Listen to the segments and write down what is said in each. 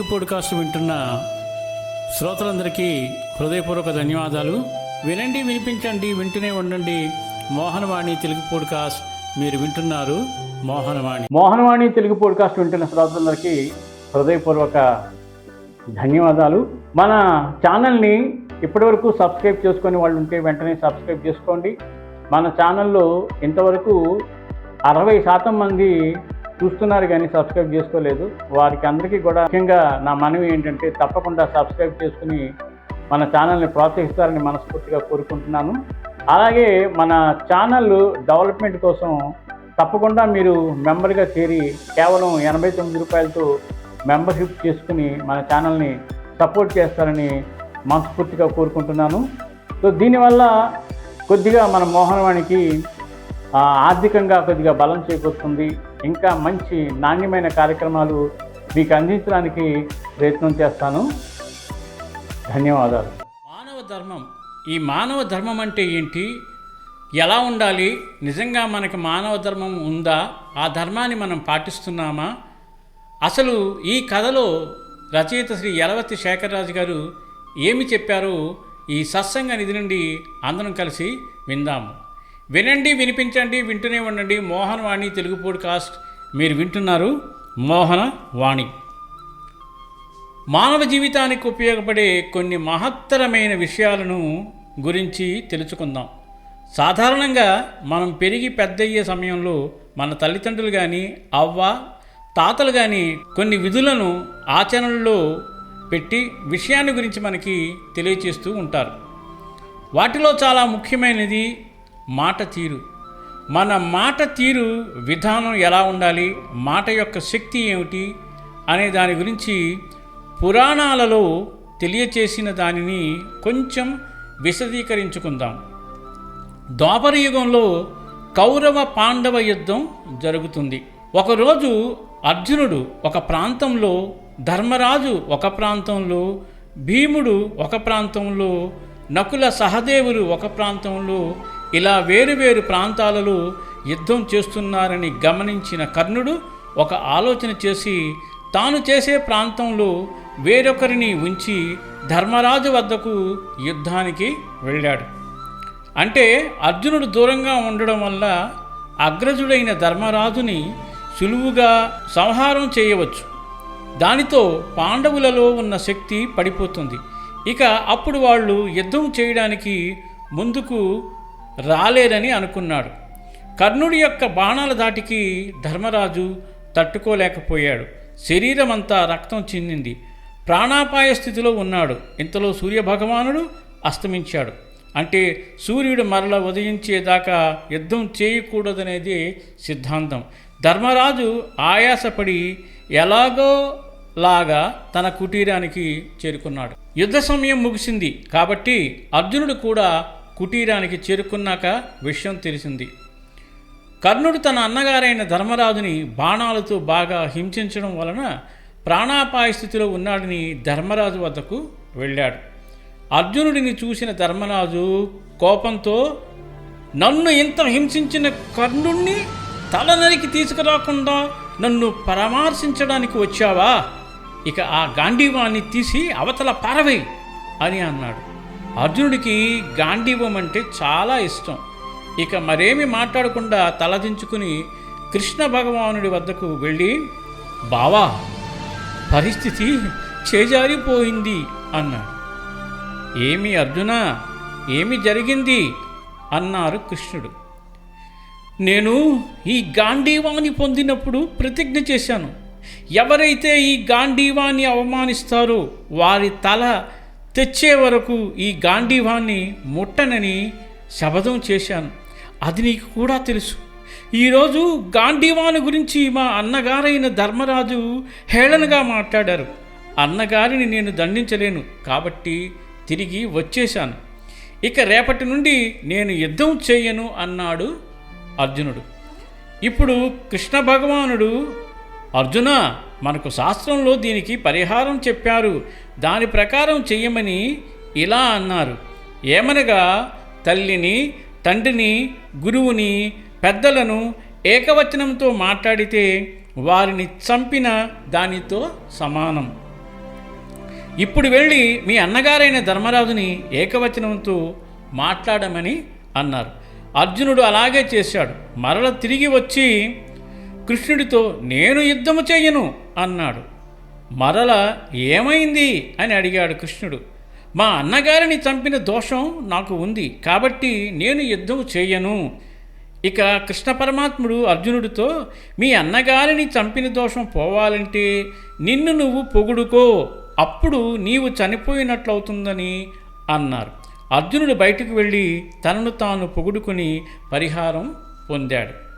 Telugu podcast వింటున్న శ్రోతలందరికీ హృదయపూర్వక ధన్యవాదాలు. వినండి వినిపించండి వింటూనే ఉండండి. మోహనవాణి తెలుగు పోడ్కాస్ట్ మీరు వింటున్నారు. మోహనవాణి. మోహనవాణి తెలుగు పోడ్కాస్ట్ వింటున్న శ్రోతలందరికీ హృదయపూర్వక ధన్యవాదాలు. మన ఛానల్ని ఇప్పటివరకు సబ్స్క్రైబ్ చేసుకొని వాళ్ళు ఉంటే వెంటనే సబ్స్క్రైబ్ చేసుకోండి. మన ఛానల్లో ఇంతవరకు అరవై శాతం మంది చూస్తున్నారు కానీ సబ్స్క్రైబ్ చేసుకోలేదు. వారికి అందరికీ కూడా ముఖ్యంగా నా మనవి ఏంటంటే తప్పకుండా సబ్స్క్రైబ్ చేసుకుని మన ఛానల్ని ప్రోత్సహిస్తారని మనస్ఫూర్తిగా కోరుకుంటున్నాను. అలాగే మన ఛానల్ డెవలప్మెంట్ కోసం తప్పకుండా మీరు మెంబర్గా చేరి కేవలం ఎనభై తొమ్మిది రూపాయలతో మెంబర్షిప్ చేసుకుని మన ఛానల్ని సపోర్ట్ చేస్తారని మనస్ఫూర్తిగా కోరుకుంటున్నాను. సో దీనివల్ల కొద్దిగా మన మోహనవాణికి ఆర్థికంగా కొద్దిగా బలం చేకూరుతుంది ఇంకా మంచి నాణ్యమైన కార్యక్రమాలు మీకు అందించడానికి ప్రయత్నం చేస్తాను. ధన్యవాదాలు. మానవ ధర్మం ఈ మానవ ధర్మం అంటే ఏంటి? ఎలా ఉండాలి? నిజంగా మనకి మానవ ధర్మం ఉందా? ఆ ధర్మాన్ని మనం పాటిస్తున్నామా? అసలు ఈ కథలో రచయిత శ్రీ యలవతి శేఖరరాజు గారు ఏమి చెప్పారో ఈ సత్సంగ నిధి నుండి అందరం కలిసి విందాము. వినండి వినిపించండి వింటూనే ఉండండి. మోహన్ వాణి తెలుగు పోడ్కాస్ట్. మీరు వింటున్నారు మోహన వాణి. మానవ జీవితానికి ఉపయోగపడే కొన్ని మహత్తరమైన విషయాలను గురించి తెలుసుకుందాం. సాధారణంగా మనం పెరిగి పెద్దయ్యే సమయంలో మన తల్లిదండ్రులు కానీ అవ్వ తాతలు కానీ కొన్ని విధులను ఆచరణలో పెట్టి విషయాన్ని గురించి మనకి తెలియచేస్తూ ఉంటారు. వాటిలో చాలా ముఖ్యమైనది మాట తీరు. మన మాట తీరు విధానం ఎలా ఉండాలి? మాట యొక్క శక్తి ఏమిటి? అనే దాని గురించి పురాణాలలో తెలియచేసిన దానిని కొంచెం విశదీకరించుకుందాం. ద్వాపర యుగంలో కౌరవ పాండవ యుద్ధం జరుగుతుంది. ఒకరోజు అర్జునుడు ఒక ప్రాంతంలో ధర్మరాజు ఒక ప్రాంతంలో భీముడు ఒక ప్రాంతంలో నకుల సహదేవులు ఒక ప్రాంతంలో ఇలా వేరువేరు ప్రాంతాలలో యుద్ధం చేస్తున్నారని గమనించిన కర్ణుడు ఒక ఆలోచన చేసి తాను చేసే ప్రాంతంలో వేరొకరిని ఉంచి ధర్మరాజు వద్దకు యుద్ధానికి వెళ్ళాడు. అంటే అర్జునుడు దూరంగా ఉండడం వల్ల అగ్రజుడైన ధర్మరాజుని సులువుగా సంహారం చేయవచ్చు. దానితో పాండవులలో ఉన్న శక్తి పడిపోతుంది. ఇక అప్పుడు వాళ్ళు యుద్ధం చేయడానికి ముందుకు రాలేరని అనుకున్నాడు. కర్ణుడి యొక్క బాణాల దాటికి ధర్మరాజు తట్టుకోలేకపోయాడు. శరీరమంతా రక్తం చిందింది ప్రాణాపాయ స్థితిలో ఉన్నాడు. ఇంతలో సూర్యభగవానుడు అస్తమించాడు. అంటే సూర్యుడు మరల ఉదయించేదాకా యుద్ధం చేయకూడదనేది సిద్ధాంతం. ధర్మరాజు ఆయాసపడి ఎలాగో లాగా తన కుటీరానికి చేరుకున్నాడు. యుద్ధ సమయం ముగిసింది. కాబట్టి అర్జునుడు కూడా కుటీరానికి చేరుకున్నాక విషయం తెలిసింది. కర్ణుడు తన అన్నగారైన ధర్మరాజుని బాణాలతో బాగా హింసించడం వలన ప్రాణాపాయ స్థితిలో ఉన్నాడని ధర్మరాజు వద్దకు వెళ్ళాడు. అర్జునుడిని చూసిన ధర్మరాజు కోపంతో నన్ను ఇంత హింసించిన కర్ణుణ్ణి తల నరికి తీసుకురాకుండా నన్ను పరామర్శించడానికి వచ్చావా? ఇక ఆ గాంధీవాణ్ణి తీసి అవతల పారవేయి అని అన్నాడు. అర్జునుడికి గాంధీవం అంటే చాలా ఇష్టం. ఇక మరేమి మాట్లాడకుండా తలదించుకుని కృష్ణ భగవానుడి వద్దకు వెళ్ళి బావా పరిస్థితి చేజారిపోయింది అన్నాడు. ఏమి అర్జున ఏమి జరిగింది? అన్నారు కృష్ణుడు. నేను ఈ గాంధీవాన్ని పొందినప్పుడు ప్రతిజ్ఞ చేశాను. ఎవరైతే ఈ గాంధీవాన్ని అవమానిస్తారో వారి తల తెచ్చే వరకు ఈ గాంధీవాన్ని ముట్టనని శపథం చేశాను. అది నీకు కూడా తెలుసు. ఈరోజు గాంధీవాని గురించి మా అన్నగారైన ధర్మరాజు హేళనగా మాట్లాడారు. అన్నగారిని నేను దండించలేను కాబట్టి తిరిగి వచ్చేశాను. ఇక రేపటి నుండి నేను యుద్ధం చేయను అన్నాడు అర్జునుడు. ఇప్పుడు కృష్ణ భగవానుడు అర్జున మనకు శాస్త్రంలో దీనికి పరిహారం చెప్పారు. దాని ప్రకారం చెయ్యమని ఇలా అన్నారు. ఏమనగా తల్లిని తండ్రిని గురువుని పెద్దలను ఏకవచనంతో మాట్లాడితే వారిని చంపిన దానితో సమానం. ఇప్పుడు వెళ్ళి మీ అన్నగారైన ధర్మరాజుని ఏకవచనంతో మాట్లాడమని అన్నారు. అర్జునుడు అలాగే చేశాడు. మరల తిరిగి వచ్చి కృష్ణుడితో నేను యుద్ధము చేయను. అన్నాడు. మరల ఏమైంది? అని అడిగాడు కృష్ణుడు. మా అన్నగారిని చంపిన దోషం నాకు ఉంది కాబట్టి నేను యుద్ధం చేయను. ఇక కృష్ణ పరమాత్ముడు అర్జునుడితో మీ అన్నగారిని చంపిన దోషం పోవాలంటే నిన్ను నువ్వు పొగుడుకో అప్పుడు నీవు చనిపోయినట్లవుతుందని అన్నారు. అర్జునుడు బయటకు వెళ్ళి తనను తాను పొగుడుకుని పరిహారం పొందాడు.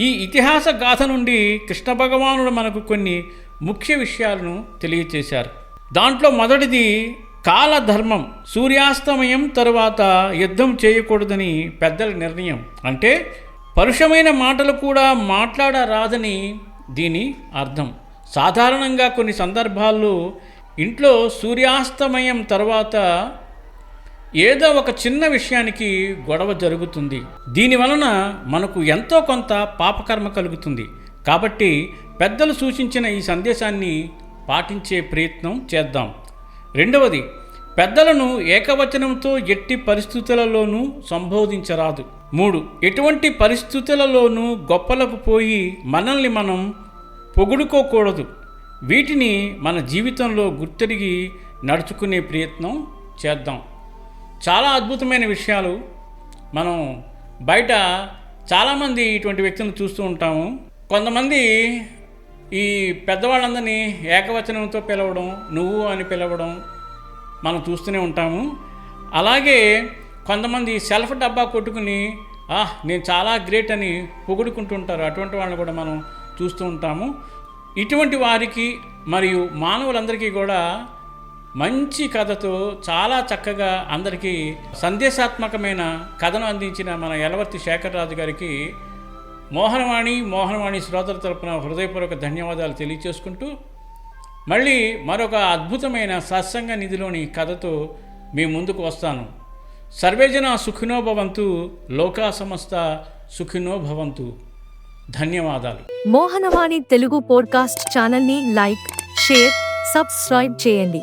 ఈ ఇతిహాస గాథ నుండి కృష్ణ భగవానుడు మనకు కొన్ని ముఖ్య విషయాలను తెలియచేశారు. దాంట్లో మొదటిది కాలధర్మం. సూర్యాస్తమయం తరువాత యుద్ధం చేయకూడదని పెద్దల నిర్ణయం. అంటే పరుషమైన మాటలు కూడా మాట్లాడరాదని దీని అర్థం. సాధారణంగా కొన్ని సందర్భాల్లో ఇంట్లో సూర్యాస్తమయం తర్వాత ఏదో ఒక చిన్న విషయానికి గొడవ జరుగుతుంది. దీనివలన మనకు ఎంతో కొంత పాపకర్మ కలుగుతుంది. కాబట్టి పెద్దలు సూచించిన ఈ సందేశాన్ని పాటించే ప్రయత్నం చేద్దాం. రెండవది పెద్దలను ఏకవచనంతో ఎట్టి పరిస్థితులలోనూ సంబోధించరాదు. మూడు ఎటువంటి పరిస్థితులలోనూ గొప్పలకు పోయి మనల్ని మనం పొగుడుకోకూడదు. వీటిని మన జీవితంలో గుర్తెరిగి నడుచుకునే ప్రయత్నం చేద్దాం. చాలా అద్భుతమైన విషయాలు మనం బయట చాలామంది ఇటువంటి వ్యక్తులను చూస్తూ ఉంటాము. కొంతమంది ఈ పెద్దవాళ్ళందరినీ ఏకవచనంతో పిలవడం నువ్వు అని పిలవడం మనం చూస్తూనే ఉంటాము. అలాగే కొంతమంది సెల్ఫ్ డబ్బా కొట్టుకుని ఆహ్ నేను చాలా గ్రేట్ అని పొగుడుకుంటుంటారు. అటువంటి వాళ్ళని కూడా మనం చూస్తూ ఉంటాము. ఇటువంటి వారికి మరియు మానవులందరికీ కూడా మంచి కథతో చాలా చక్కగా అందరికీ సందేశాత్మకమైన కథను అందించిన మన యలవర్తి శేఖరరాజు గారికి మోహనవాణి మోహనవాణి శ్రోతల తరపున హృదయపూర్వక ధన్యవాదాలు తెలియచేసుకుంటూ మళ్ళీ మరొక అద్భుతమైన సత్సంగ నిధిలోని కథతో మీ ముందుకు వస్తాను. సర్వేజన సుఖినో భవంతు లోకా సమస్త సుఖినో భవంతు ధన్యవాదాలు. మోహనవాణి తెలుగు పోడ్కాస్ట్ ఛానల్ని లైక్ షేర్ సబ్స్క్రైబ్ చేయండి.